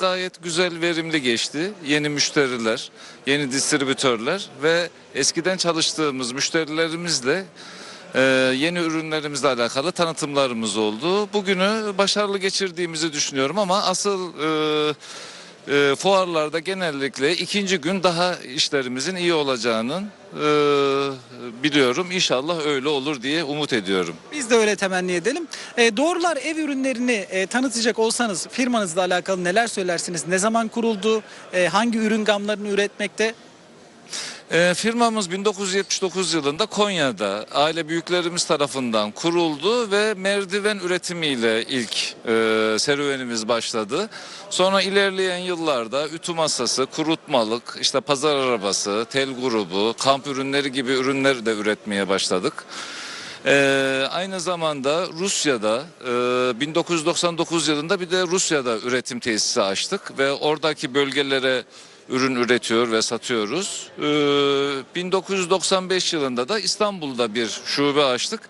gayet güzel, verimli geçti. Yeni müşteriler, yeni distribütörler ve eskiden çalıştığımız müşterilerimizle e, yeni ürünlerimizle alakalı tanıtımlarımız oldu. Bugünü başarılı geçirdiğimizi düşünüyorum ama asıl e, e, fuarlarda genellikle ikinci gün daha işlerimizin iyi olacağının e, biliyorum. İnşallah öyle olur diye umut ediyorum. Biz de öyle temenni edelim. E, Doğrular ev ürünlerini e, tanıtacak olsanız firmanızla alakalı neler söylersiniz? Ne zaman kuruldu? E, hangi ürün gamlarını üretmekte? E, firmamız 1979 yılında Konya'da aile büyüklerimiz tarafından kuruldu ve merdiven üretimiyle ilk e, serüvenimiz başladı. Sonra ilerleyen yıllarda ütü masası, kurutmalık, işte pazar arabası, tel grubu, kamp ürünleri gibi ürünler de üretmeye başladık. Ee, aynı zamanda Rusya'da e, 1999 yılında bir de Rusya'da üretim tesisi açtık ve oradaki bölgelere ürün üretiyor ve satıyoruz. Ee, 1995 yılında da İstanbul'da bir şube açtık.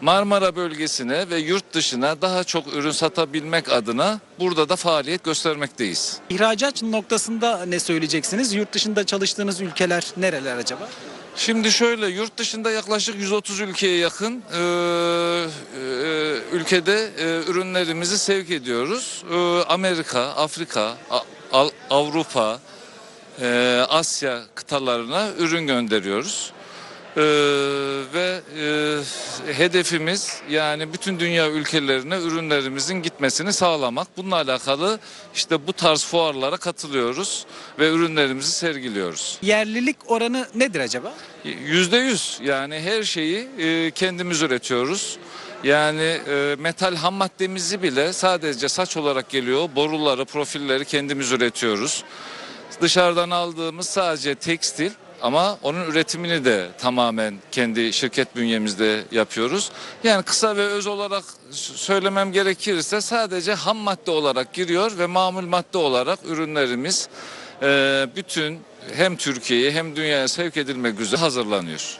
Marmara bölgesine ve yurt dışına daha çok ürün satabilmek adına burada da faaliyet göstermekteyiz. İhracat noktasında ne söyleyeceksiniz? Yurt dışında çalıştığınız ülkeler nereler acaba? Şimdi şöyle yurt dışında yaklaşık 130 ülkeye yakın e, e, ülkede e, ürünlerimizi sevk ediyoruz. E, Amerika, Afrika, A- Al- Avrupa, e, Asya kıtalarına ürün gönderiyoruz. E, ve e, hedefimiz yani bütün dünya ülkelerine ürünlerimizin gitmesini sağlamak. Bununla alakalı işte bu tarz fuarlara katılıyoruz ve ürünlerimizi sergiliyoruz. Yerlilik oranı nedir acaba? Yüzde yüz yani her şeyi e, kendimiz üretiyoruz. Yani e, metal ham maddemizi bile sadece saç olarak geliyor. Boruları, profilleri kendimiz üretiyoruz. Dışarıdan aldığımız sadece tekstil ama onun üretimini de tamamen kendi şirket bünyemizde yapıyoruz. Yani kısa ve öz olarak söylemem gerekirse sadece ham madde olarak giriyor ve mamul madde olarak ürünlerimiz e, bütün hem Türkiye'ye hem dünyaya sevk edilmek üzere hazırlanıyor.